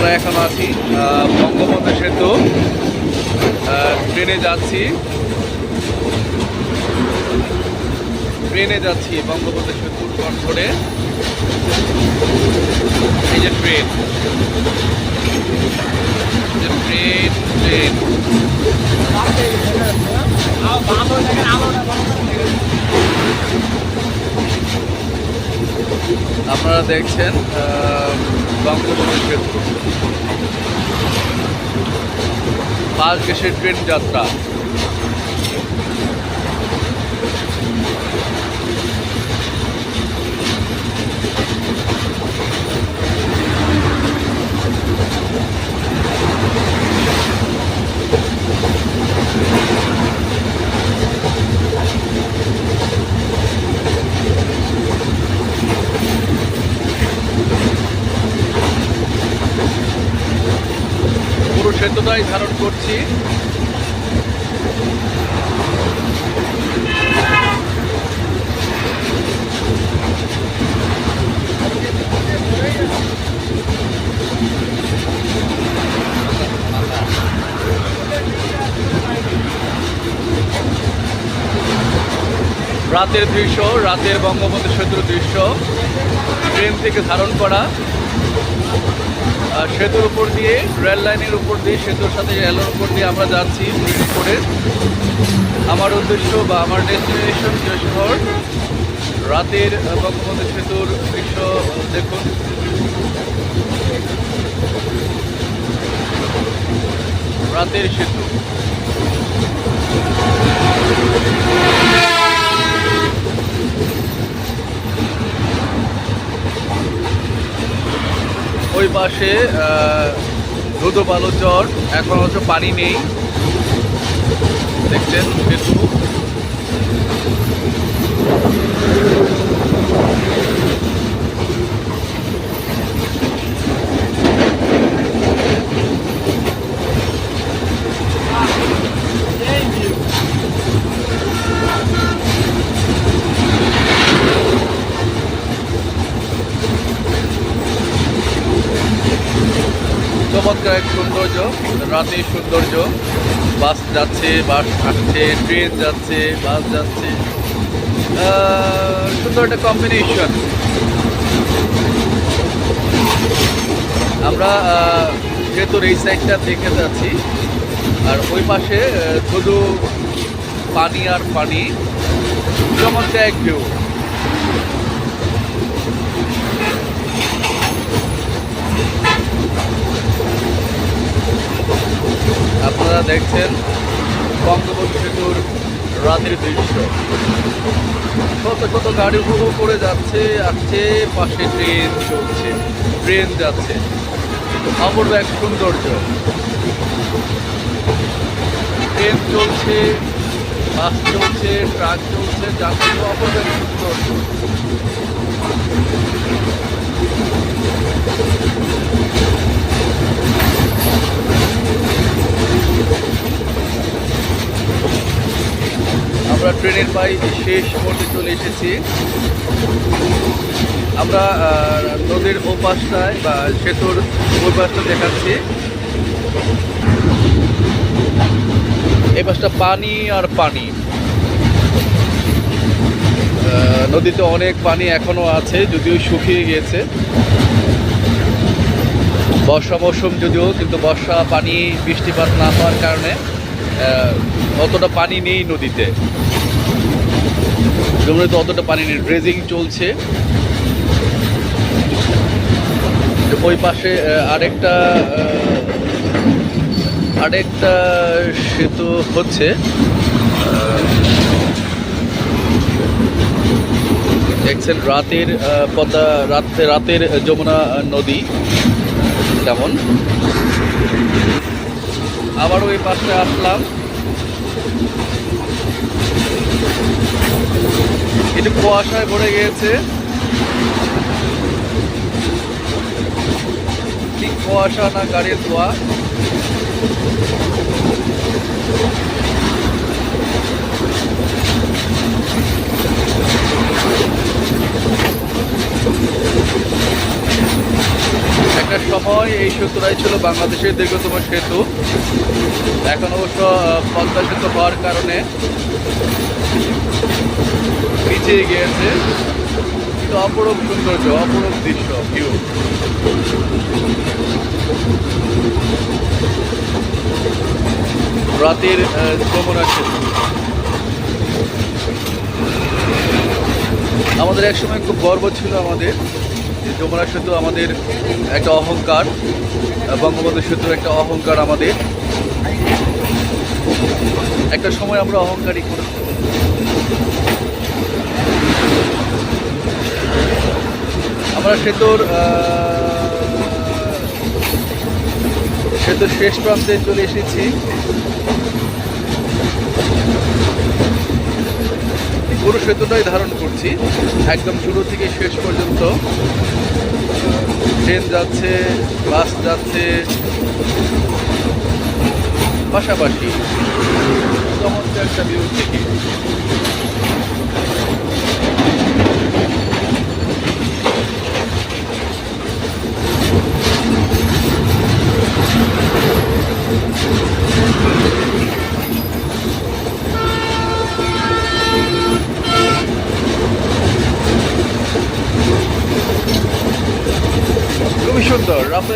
আমরা এখন আছি বঙ্গবন্ধু সেতু ট্রেনে যাচ্ছি। ট্রেনে যাচ্ছি বঙ্গবন্ধু সেতু ক্রস করে এই যে ট্রেন ট্রেন। ট্রেন আপনারা দেখছেন বঙ্গবন্ধু সেতু পাঁচ গেছের ট্রেন যাত্রা। সেতুটাই ধারণ করছি। রাতের দৃশ্য রাতের বঙ্গবন্ধু সেতুর দৃশ্য ট্রেন থেকে ধারণ করা। সেতুর উপর দিয়ে, রেল লাইনের উপর দিয়ে, সেতুর সাথে রেলের উপর দিয়ে আমরা যাচ্ছি করে। আমার উদ্দেশ্য বা আমার ডেস্টিনেশন শহর রাতের বঙ্গবন্ধু সেতুর দৃশ্য দেখুন। রাতের সেতু ওই পাশে বালু জ্বর এখন হচ্ছে পানি নেই। দেখছেন সেতু চমৎকার এক সৌন্দর্য রাতের সৌন্দর্য, বাস যাচ্ছে, বাস আসছে, ট্রেন যাচ্ছে, বাস যাচ্ছে। সুন্দর একটা কম্বিনেশন আমরা যেহেতু এই সাইডটা দেখে যাচ্ছি, আর ওই পাশে শুধু পানি আর পানি, চমৎকার এক ভিউ আপনারা দেখছেন বঙ্গবন্ধু সেতুর রাতের দৃশ্য। কত কত গাড়ি উপভোগ করে যাচ্ছে আসছে পাশে ট্রেন চলছে, ট্রেন যাচ্ছে। অপূর্ব এক সৌন্দর্য। ট্রেন চলছে, বাস চলছে, ট্রাক চলছে যাচ্ছে অপূর্ব এক সৌন্দর্য। আমরা ট্রেনের পাই শেষ মুহূর্তে চলে এসেছি। আমরা নদীর ওপাশটায় বা সেতুর ওই পাশটা দেখাচ্ছি। এই পাশটা পানি আর পানি। নদীতে অনেক পানি এখনও আছে, যদিও শুকিয়ে গিয়েছে। বর্ষা মৌসুম যদিও, কিন্তু বর্ষা পানি, বৃষ্টিপাত না হওয়ার কারণে অতটা পানি নেই নদীতে। যমুনাতে অতটা পানি নেই, ড্রেজিং চলছে। ওই পাশে আরেকটা আরেকটা সেতু হচ্ছে রাতের পদ্মা, রাতে, রাতের যমুনা নদী। কেমন আবার ওই পাশে আসলাম। একটু কুয়াশায় ভরে গিয়েছে। ঠিক কুয়াশা না গাড়ির ধোয়া। একটা সময় এই সেতুটাই ছিল বাংলাদেশের দীর্ঘতম সেতু। এখন অবশ্য পদ্মা সেতু হওয়ার কারণে পিছিয়ে গিয়েছে কিন্তু অপরূপ সৌন্দর্য, অপরূপ দৃশ্য ভিউ রাতের যমুনা সেতু। আমাদের একসময় খুব গর্ব ছিল আমাদের যে যমুনা সেতু আমাদের একটা অহংকার বঙ্গবন্ধু সেতুর একটা অহংকার আমাদের। একটা সময় আমরা অহংকারী করে। আমরা সেতুর সেতুর শেষ প্রান্তে চলে এসেছি। পুরো সেতুটাই ধারণ করছি। একদম শুরু থেকে শেষ পর্যন্ত। ট্রেন যাচ্ছে, বাস যাচ্ছে। পাশাপাশি, চমৎকার একটা ভিউ থেকে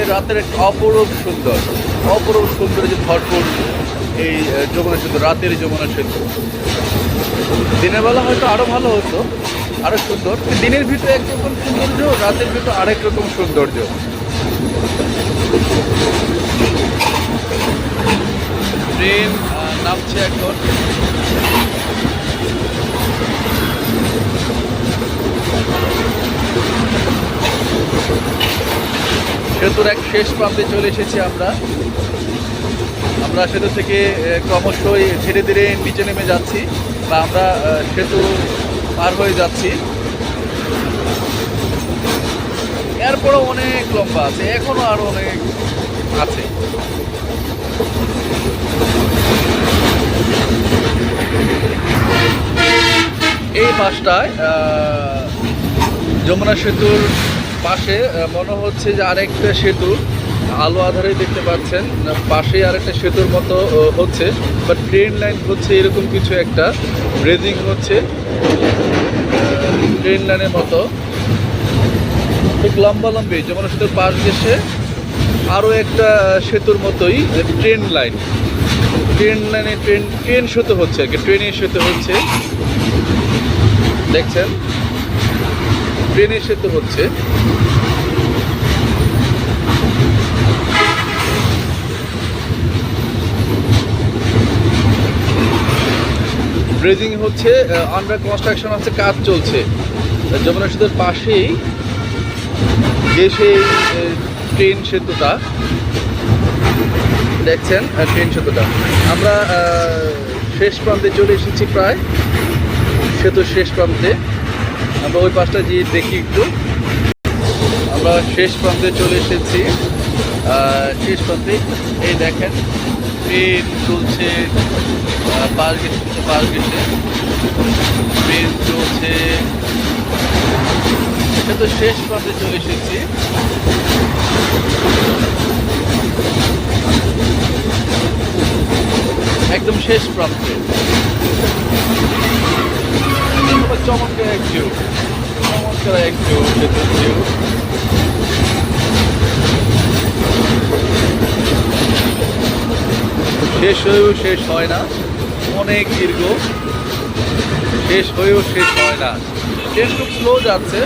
সুন্দর রাতের একটা অপরূপ সুন্দর অপরূপ সুন্দর যে ভরপুর এই যমুনা সেতু, রাতের যমুনা সেতু। দিনের বেলা হয়তো আরও ভালো হতো আরও সুন্দর দিনের ভিতরে একরকম সৌন্দর্য, রাতের ভিতরে আরেক রকম সৌন্দর্য। ট্রেন নামছে এখন। সেতুর এক শেষ প্রান্তে চলে এসেছি আমরা। আমরা সেতু থেকে ক্রমশই ধীরে ধীরে নিচে নেমে যাচ্ছি বা আমরা সেতু পার হয়ে যাচ্ছি। এরপরও অনেক লম্বা আছে এখনও আরও অনেক আছে। এই আহ, যমুনা সেতুর পাশে মনে হচ্ছে যে আরেকটা সেতু। আলো আধারে দেখতে পাচ্ছেন। পাশে আরেকটা সেতুর মতো হচ্ছে বাট ট্রেন লাইন হচ্ছে এরকম কিছু একটা। ব্রেজিং হচ্ছে ট্রেন লাইনের মতো। খুব লম্বা লম্বি যেমন সেতুর পাশ দেশে আরও একটা সেতুর মতোই ট্রেন লাইন ট্রেন লাইনে ট্রেন ট্রেন সেতু হচ্ছে আর কি ট্রেনের সেতু হচ্ছে। দেখছেন? ট্রেনের সেতু হচ্ছে। ব্রেজিং হচ্ছে আন্ডার কনস্ট্রাকশন আছে কাজ চলছে। যমুনা সেতুর পাশেই যে সেই ট্রেন সেতুটা, দেখছেন ট্রেন সেতুটা। আমরা শেষ প্রান্তে চলে এসেছি প্রায়। সেতুর শেষ প্রান্তে। আমরা ওই পাশটা গিয়ে দেখি একটু। আমরা শেষ প্রান্তে চলে এসেছি। শেষ প্রান্তে, এই দেখেন, ট্রেন চলছে পার গেছে পার গেছে ট্রেন চলছে। এটা তো শেষ প্রান্তে চলে এসেছি। একদম শেষ প্রান্তে। শেষ হয়েও শেষ হয় না। অনেক দীর্ঘ। শেষ হয়েও শেষ হয় না। ট্রেন খুব স্লো যাচ্ছে।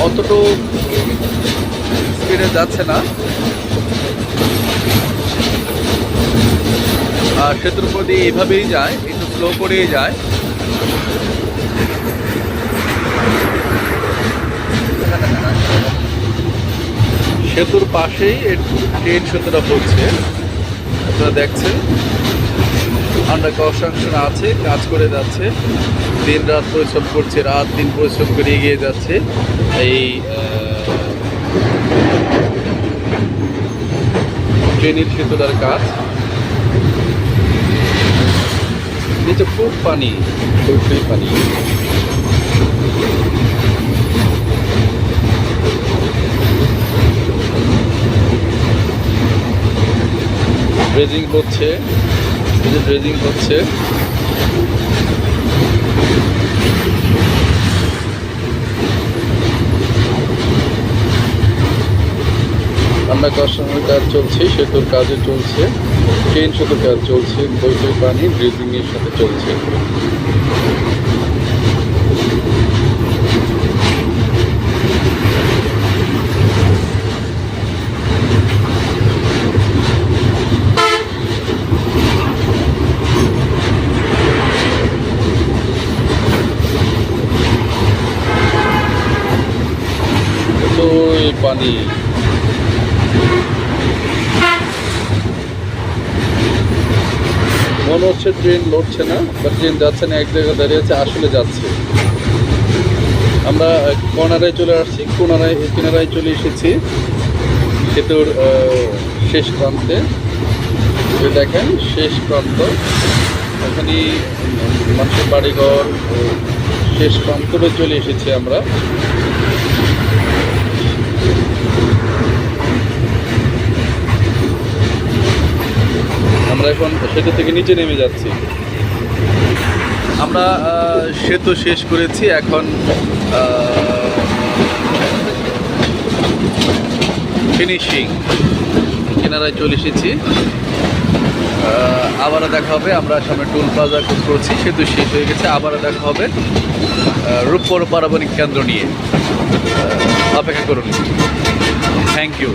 অতটুকু স্পিডে যাচ্ছে না। আর সেতুর দিয়ে এইভাবেই যায়, একটু স্লো করেই যায়। সেতুর পাশেই ট্রেন সেতুটা হচ্ছে। আপনারা দেখছেন। আন্ডার কনস্ট্রাকশন আছে, কাজ করে যাচ্ছে। দিন রাত পরিশ্রম করছে, রাত দিন পরিশ্রম করে এগিয়ে যাচ্ছে। এই ট্রেনের সেতুটার কাজ। নিচে খুব পানি খুব পানি। ড্রেজিং হচ্ছে। এই যে ড্রেজিং হচ্ছে। আমরা কাস্টমার কাজ চলছে, সেতুর কাজে চলছে। ট্রেন সেতুর কাজ চলছে বৈঠক পানি ড্রেজিংয়ের সাথে চলছে তো এই পানি মনে হচ্ছে ট্রেন লড়ছে না বা ট্রেন যাচ্ছে না, এক জায়গায় দাঁড়িয়ে আছে, আসলে যাচ্ছে। আমরা কর্নারায় চলে আসছি কোনারায় কিনারায় চলে এসেছি। সেতুর শেষ প্রান্তে। দেখেন, শেষ প্রান্ত। এখানে মানুষের বাড়িঘর, শেষ প্রান্তরে চলে এসেছি আমরা। আমরা এখন সেতু থেকে নিচে নেমে যাচ্ছি। আমরা সেতু শেষ করেছি, এখন ফিনিশিং কেনারায় চলে এসেছি। আবারও দেখা হবে, আমরা সামনে টুল প্লাজা করছি, সেতু শেষ হয়ে গেছে, আবারও দেখা হবে রূপপুর পারমাণবিক কেন্দ্র নিয়ে। অপেক্ষা করুন। Thank you